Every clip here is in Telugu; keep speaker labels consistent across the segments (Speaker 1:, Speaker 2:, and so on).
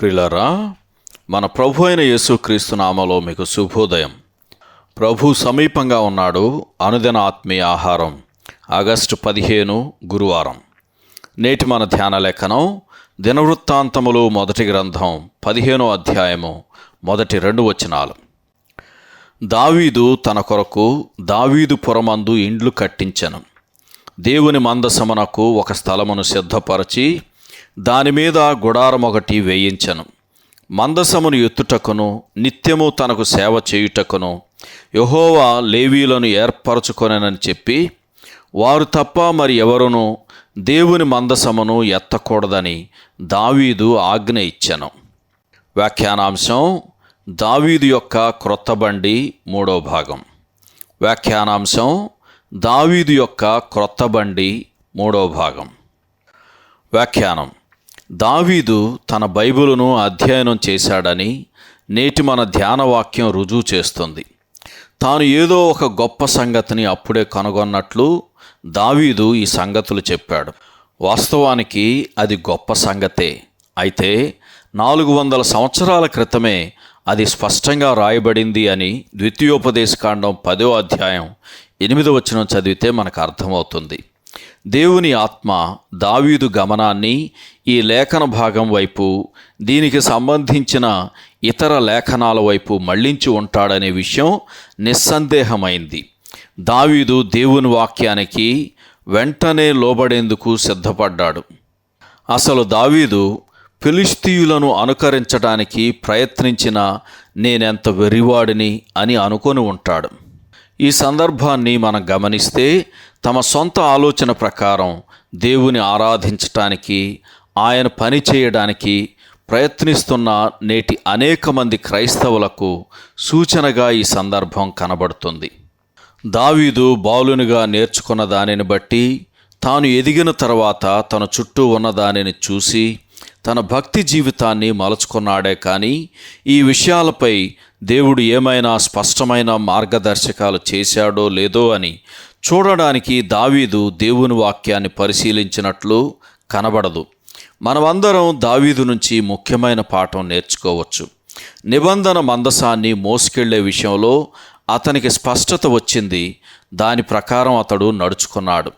Speaker 1: ప్రిలరా మన ప్రభు అయిన యేసుక్రీస్తు నామలో మీకు శుభోదయం. ప్రభు సమీపంగా ఉన్నాడు అనుదిన ఆత్మీయ ఆహారం ఆగస్టు పదిహేను గురువారం. నేటి మన ధ్యాన లేఖనం దినవృత్తాంతములు మొదటి గ్రంథం పదిహేనో అధ్యాయము మొదటి రెండు వచనాలు. దావీదు తన కొరకు దావీదు పురమందు ఇండ్లు కట్టించను. దేవుని మందసమునకు ఒక స్థలమును సిద్ధపరచి దాని మీద గుడారం ఒకటి వేయించను. మందసమును ఎత్తుటకును నిత్యము తనకు సేవ చేయుటకును యహోవా లేవీలను ఏర్పరచుకొనని చెప్పి వారు తప్ప మరి ఎవరును దేవుని మందసమును ఎత్తకూడదని దావీదు ఆజ్ఞ ఇచ్చెను. వ్యాఖ్యానాంశం దావీదు యొక్క క్రొత్త బండి మూడో భాగం. వ్యాఖ్యానాంశం దావీదు యొక్క క్రొత్త బండి మూడో భాగం. వ్యాఖ్యానం దావీదు తన బైబిలును అధ్యయనం చేశాడని నేటి మన ధ్యాన వాక్యం రుజువు చేస్తుంది. తాను ఏదో ఒక గొప్ప సంగతిని అప్పుడే కనుగొన్నట్లు దావీదు ఈ సంగతులు చెప్పాడు. వాస్తవానికి అది గొప్ప సంగతే. అయితే నాలుగు వందల సంవత్సరాల క్రితమే అది స్పష్టంగా రాయబడింది అని ద్వితీయోపదేశకాండం పదో అధ్యాయం ఎనిమిదవచనం చదివితే మనకు అర్థమవుతుంది. దేవుని ఆత్మ దావీదు గమనాన్ని ఈ లేఖన భాగం వైపు దీనికి సంబంధించిన ఇతర లేఖనాల వైపు మళ్ళించి ఉంటాడనే విషయం నిస్సందేహమైంది. దావీదు దేవుని వాక్యానికి వెంటనే లోబడేందుకు సిద్ధపడ్డాడు. అసలు దావీదు ఫిలిస్తీయులను అనుకరించడానికి ప్రయత్నించిన నేనెంత వెరివాడిని అని అనుకొని ఉంటాడు. ఈ సందర్భాన్ని మనం గమనిస్తే తమ సొంత ఆలోచన ప్రకారం దేవుని ఆరాధించటానికి ఆయన పని చేయడానికి ప్రయత్నిస్తున్న నేటి అనేక మంది క్రైస్తవులకు సూచనగా ఈ సందర్భం కనబడుతుంది. దావీదు బాలునిగా నేర్చుకున్న దానిని బట్టి తాను ఎదిగిన తర్వాత తన చుట్టూ ఉన్న దానిని చూసి తన భక్తి జీవితాన్ని మలుచుకున్నాడే కానీ ఈ విషయాలపై దేవుడు ఏమైనా స్పష్టమైన మార్గదర్శకాలు చేశాడో లేదో అని చూడడానికి దావీదు దేవుని వాక్యాన్ని పరిశీలించినట్లు కనబడదు. మనమందరం దావీదు నుంచి ముఖ్యమైన పాఠం నేర్చుకోవచ్చు. నిబంధన మందసాన్ని మోసుకెళ్ళే విషయంలో అతనికి స్పష్టత వచ్చింది. దాని ప్రకారం అతడు నడుచుకున్నాడు.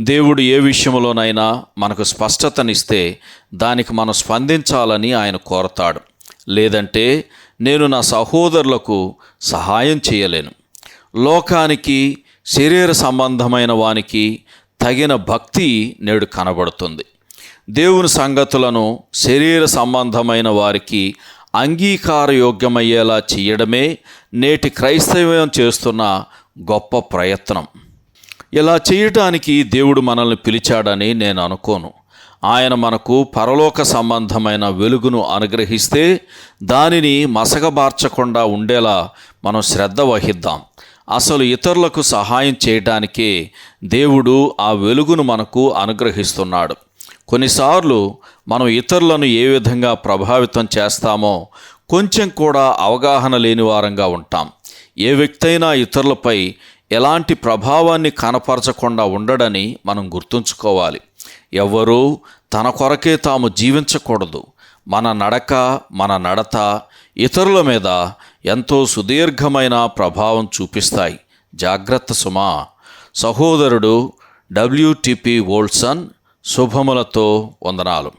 Speaker 1: దేవుడు ఏ విషయంలోనైనా మనకు స్పష్టతనిస్తే దానికి మనం స్పందించాలని ఆయన కోరతాడు. లేదంటే నేను నా సహోదరులకు సహాయం చేయలేను. లోకానికి శరీర సంబంధమైన వానికి తగిన భక్తి నేడు కనబడుతుంది. దేవుని సంగతులను శరీర సంబంధమైన వారికి అంగీకారయోగ్యమయ్యేలా చేయడమే నేటి క్రైస్తవ్యం చేస్తున్న గొప్ప ప్రయత్నం. ఇలా చేయటానికి దేవుడు మనల్ని పిలిచాడని నేను అనుకోను. ఆయన మనకు పరలోక సంబంధమైన వెలుగును అనుగ్రహిస్తే దానిని మసకబార్చకుండా ఉండేలా మనం శ్రద్ధ వహిద్దాం. అసలు ఇతరులకు సహాయం చేయటానికే దేవుడు ఆ వెలుగును మనకు అనుగ్రహిస్తున్నాడు. కొన్నిసార్లు మనం ఇతరులను ఏ విధంగా ప్రభావితం చేస్తామో కొంచెం కూడా అవగాహన లేని వారంగా ఉంటాం. ఏ వ్యక్తి అయినా ఇతరులపై ఎలాంటి ప్రభావాన్ని కనపరచకుండా ఉండడని మనం గుర్తుంచుకోవాలి. ఎవ్వరూ తన కొరకే తాము జీవించకూడదు. మన నడక మన నడత ఇతరుల మీద ఎంతో సుదీర్ఘమైన ప్రభావం చూపిస్తాయి. జాగ్రత్త సుమా. సహోదరుడు డబ్ల్యూటిపి వోల్సన్ శుభములతో వందనాలు.